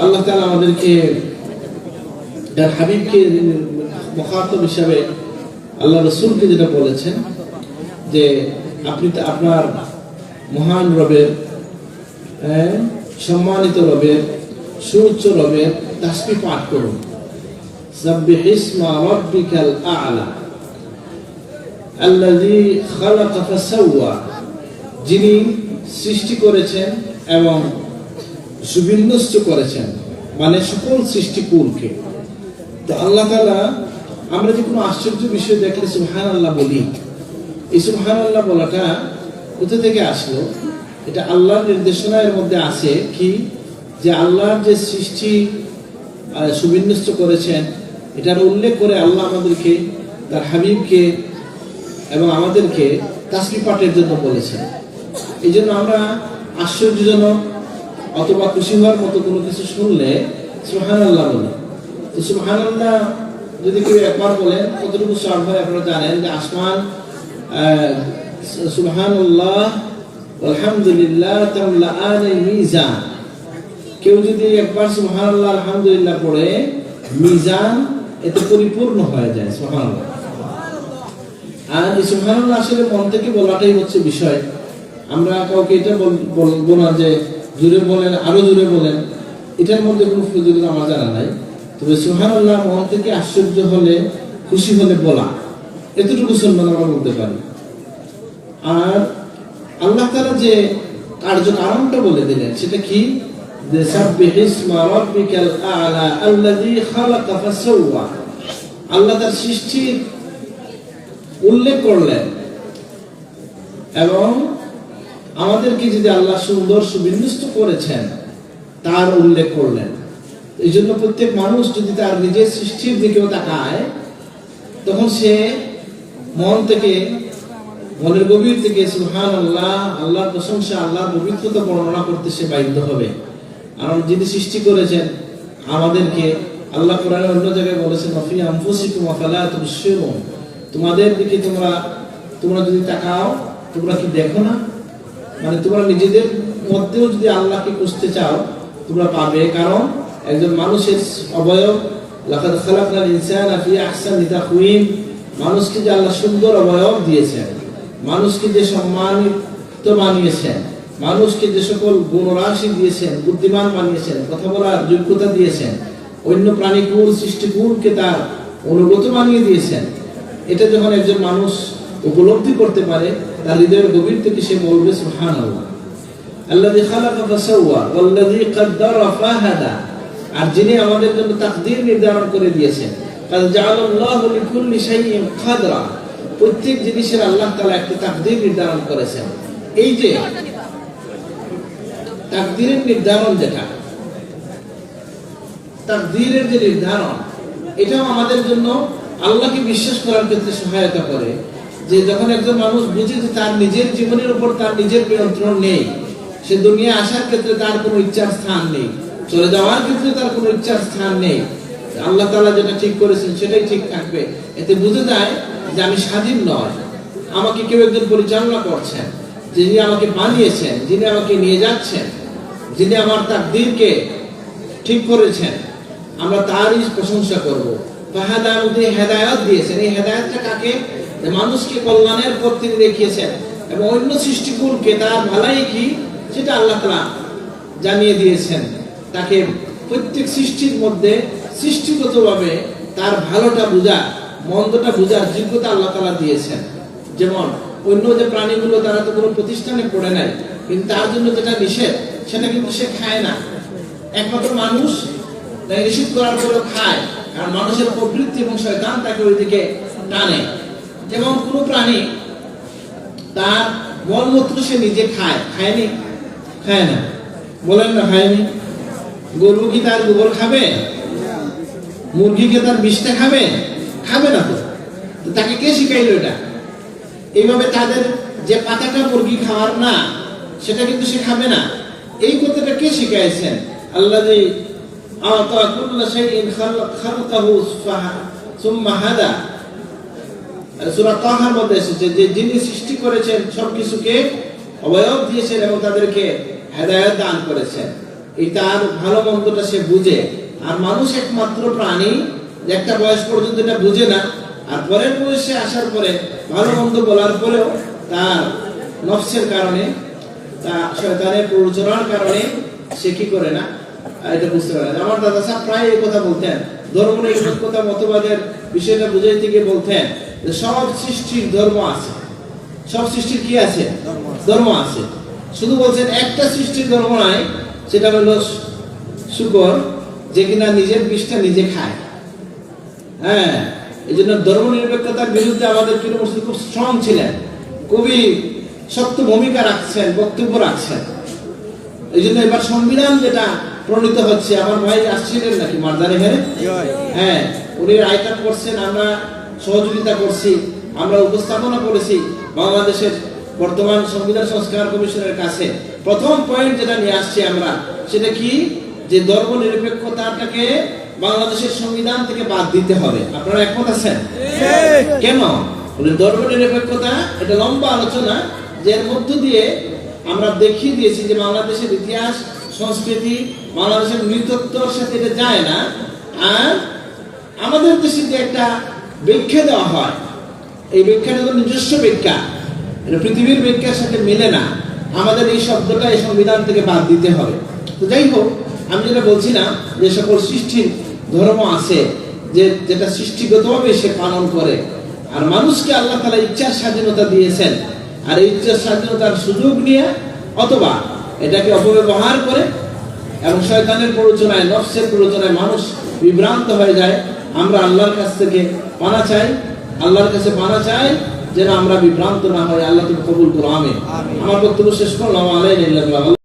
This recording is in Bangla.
আল্লাহ তাআলা আমাদেরকে তার হাবিবকে মুখাতব হিসাবে আল্লাহ রসুলকে যেটা বলেছেন যে আপনি তো আপনার মহান রবের হ্যাঁ, সম্মানিত রবের সুউচ্চ রবের তাসবি পাঠ করুন। সাব্বিহ ইসমা রাব্বিকাল আ'লা। আল্লাযী খালাকা ফাসাওয়া। যিনি সৃষ্টি করেছেন এবং সুবিন্যস্ত করেছেন। মানে সকল সৃষ্টিকুলকে তো আল্লাহ তাআলা, আমরা যে কোনো আশ্চর্য বিষয় দেখলে সুবহান আল্লাহ বলি। এই সুবহান আল্লাহ বলাটা কোথা থেকে আসলো? এটা আল্লাহর নির্দেশনা এর মধ্যে আছে কি? যে আল্লাহর যে সৃষ্টি সুবিন্যস্ত করেছেন, এটার উল্লেখ করে আল্লাহ আমাদেরকে, তার হাবিবকে এবং আমাদেরকে তাসবি পাঠের জন্য বলেছেন। এই জন্য আমরা আশ্চর্যজনক অথবা খুশি হওয়ার মতো কোনো কিছু শুনলে সুহান আল্লাহ বলি। তো সুহান যদি কেউ একবার বলেন কতটুকু সব হয় আপনারা জানেন যে আসমান সুবহান আল্লাহ আলহামদুলিল্লাহ তামলাআন মিজান। কেউ যদি একবার আল্লাহ আলহামদুলিল্লাহ পড়ে, মিজান এতে পরিপূর্ণ হয়ে যায় সুবহান আর এই সুবহানাল্লাহ আসলে মন থেকে বলাটাই হচ্ছে বিষয়। আমরা কাউকে এটা বল- বলব না যে জুড়ে বলেন, আরও জুড়ে বলেন, এটার মধ্যে কোনো প্রতিযোগিতা আমার জানা নাই। তবে সুবহানাল্লাহ, মন থেকে আশ্চর্য হলে, খুশি হলে বলা। এতটুকু সম্মান আমরা বলতে পারি। আর আল্লাহ তারা যে কার্যকারণটা বলে দিলেন, সেটা কি? যে আল্লাহ তার সৃষ্টির উল্লেখ করলেন এবং আমাদেরকে যদি আল্লাহ সুন্দর সুবিন্যস্ত করেছেন, তার উল্লেখ করলেন। এই জন্য প্রত্যেক মানুষ যদি তার নিজের সৃষ্টির দিকেও তাকায়, তখন সে মন থেকে, মনের গভীর থেকে সুহান আল্লাহ আল্লাহর প্রশংসা, আল্লাহর পবিত্রতা বর্ণনা করতে সে বাধ্য হবে। কারণ যিনি সৃষ্টি করেছেন, আমাদেরকে আল্লাহ কোরআনের অন্য জায়গায় বলেছেন অফি আনফুসিকুম আফালা তুবসিরুন তোমাদের দিকে তোমরা তোমরা যদি তাকাও, তোমরা কি দেখো না? মানে তোমরা নিজেদের মধ্যেও যদি আল্লাহকে খুঁজতে চাও, তোমরা পাবে। কারণ একজন মানুষের অবয়ব মানুষকে যে আল্লাহ সুন্দর অবয়ব দিয়েছেন, মানুষকে যে সম্মানিত বানিয়েছেন, মানুষকে যে সকল গুণরাশি দিয়েছেন, বুদ্ধিমান বানিয়েছেন, কথা বলার যোগ্যতা দিয়েছেন, অন্য প্রাণীকুল, সৃষ্টিকুলকে তার অনুগত বানিয়ে দিয়েছেন, এটা যখন একজন মানুষ উপলব্ধি করতে পারে তার হৃদয়ের গভীর থেকে সে বলবে, সুবহানাল্লাহ। আল্লাযী খালাকা ফাসাওয়া, ওয়াল্লাযী কাদ্দারা ফাহাদা। আর যিনি আমাদের জন্য তাকদীর নির্ধারণ করে দিয়েছেন, কাদ জাআলাল্লাহু লিকুল্লি শাইইন কাদরা। প্রত্যেক জিনিসের আল্লাহ তাআলা একটা তাকদীর নির্ধারণ করেছেন। এই যে তাকদীরের নির্ধারণ যেটা, তাকদীরের যে নির্ধারণ, এটাও আমাদের জন্য আল্লাহকে বিশ্বাস করার ক্ষেত্রে সহায়তা করে। যে যখন একজন মানুষ বুঝে যে তার নিজের জীবনের উপর তার নিজের নিয়ন্ত্রণ নেই, সে দুনিয়া আসার ক্ষেত্রে তার কোনো ইচ্ছার স্থান নেই, চলে যাওয়ার ক্ষেত্রে তার কোনো ইচ্ছার স্থান নেই। আল্লাহ তাআলা যেটা ঠিক করেছেন সেটাই ঠিক থাকবে। এতে বুঝে যায় যে আমি স্বাধীন নয়। আমাকে কেউ একজন পরিচালনা করছেন, যিনি আমাকে বানিয়েছেন, যিনি আমাকে নিয়ে যাচ্ছেন, যিনি আমার তাকদীরকে ঠিক করেছেন, আমরা তারই প্রশংসা করব। হেদায়ত দিয়েছেন। এই হেদায়তটা কাকে? মানুষকে কল্যাণের পথ তিনি দেখিয়েছেন এবং অন্য সৃষ্টিকুলকে তার ভালাই কি সেটা আল্লাহ তাআলা জানিয়ে দিয়েছেন। তাকে প্রত্যেক সৃষ্টির মধ্যে সৃষ্টিগতভাবে তার ভালোটা বোঝা, মন্দটা বোঝার যোগ্যতা আল্লাহ তালা দিয়েছেন। যেমন অন্য যে প্রাণীগুলো তারা তো কোনো প্রতিষ্ঠানে পড়ে নাই, কিন্তু তার জন্য যেটা নিষেধ, সেটা কিন্তু সে খায় না। একমাত্র মানুষ নিষেধ করার পরেও খায়, কারণ মানুষের প্রবৃত্তি এবং শয়তান তাকে ওইদিকে টানে। যেমন কোনো প্রাণী তার মলমূত্র সে নিজে খায়, খায়নি? খায় না বলেন না খায়নি। গরু কি তার গোবর খাবে? মুরগিকে তার বিষটা খাবে? খাবে না তো। তাকে কে শিখাইল এটা? এইভাবে তাদের যে পাতাটা মুরগি খাওয়ার না, সেটা কিন্তু সে খাবে না। এই কথাটা কে শিখাইছেন? আল্লাহ শাইইন খালাক খালাকাহু সুম্মা সূরা তাহার মধ্যে এসেছে যে যিনি সৃষ্টি করেছেন সবকিছুকে অবয়ব দিয়েছেন এবং তাদেরকে হেদায়েত দান করেছেন। এই তার ভালো মন্দটা সে বুঝে। আর মানুষ একমাত্র প্রাণী একটা বয়স পর্যন্ত এটা বুঝে না। আর পরের বয়সে আসার পরে ভালো মন্দ বলার পরেও তার নফসের কারণে তা শয়তানের প্ররোচনার কারণে সে কি করে না? এটা বুঝতে পারে আমার দাদা সাহেব প্রায় এই কথা বলতেন। ধর্ম নিরপেক্ষতা মতবাদের বিষয়টা বুঝাইতে গিয়ে বলতেন সব সৃষ্টির ধর্ম আছে। সব সৃষ্টির কি আছে? ধর্ম আছে। শুধু বলছেন একটা সৃষ্টির ধর্ম নাই সেটা হলো শুকর যে কিনা নিজের বিষটা নিজে খায়। হ্যাঁ এই জন্য ধর্ম নিরপেক্ষতার বিরুদ্ধে আমাদের পীর মুর্শিদ খুব স্ট্রং ছিলেন। খুবই শক্ত ভূমিকা রাখছেন বক্তব্য রাখছেন। এই জন্য এবার সংবিধান যেটা প্রণীত হচ্ছে আমার ভাই আসছিলেন নাকি মারদার এখানে হ্যাঁ উনি রায়টা করছেন আমরা সহযোগিতা করছি আমরা উপস্থাপনা করেছি বাংলাদেশের বর্তমান সংবিধান সংস্কার কমিশনের কাছে। প্রথম পয়েন্ট যেটা নিয়ে আসছি আমরা সেটা কি? যে ধর্ম নিরপেক্ষতাটাকে বাংলাদেশের সংবিধান থেকে বাদ দিতে হবে। আপনারা একমত আছেন? কেন? ধর্ম নিরপেক্ষতা এটা লম্বা আলোচনা যে এর মধ্য দিয়ে আমরা দেখিয়ে দিয়েছি যে বাংলাদেশের ইতিহাস সংস্কৃতি বাংলাদেশের নৃতত্বর সাথে এটা যায় না। আর আমাদের দেশে যে একটা ব্যাখ্যা দেওয়া হয়। এই ব্যাখ্যাটা তো নিজস্ব ব্যাখ্যা। এটা পৃথিবীর ব্যাখ্যার সাথে মেলে না। আমাদের এই শব্দটা এই সংবিধান থেকে বাদ দিতে হবে। তো যাই হোক, আমি যেটা বলছিলাম, যে সকল সৃষ্টির ধর্ম আছে, যে যেটা সৃষ্টিগতভাবে সে পালন করে। আর মানুষকে আল্লাহ তালা ইচ্ছার স্বাধীনতা দিয়েছেন। আর এই ইচ্ছার স্বাধীনতার সুযোগ নিয়ে অথবা এটাকে অপব্যবহার করে এবং শয়তানের প্ররোচনায়, নফসের প্ররোচনায় মানুষ বিভ্রান্ত হয়ে যায়। আমরা আল্লাহর কাছ থেকে পানা চাই আল্লাহর কাছে পানা চাই যেন আমরা বিভ্রান্ত না হয় আল্লাহ তুমি কবুল করো আমি আমার বক্তব্য শেষ করলাম আলাই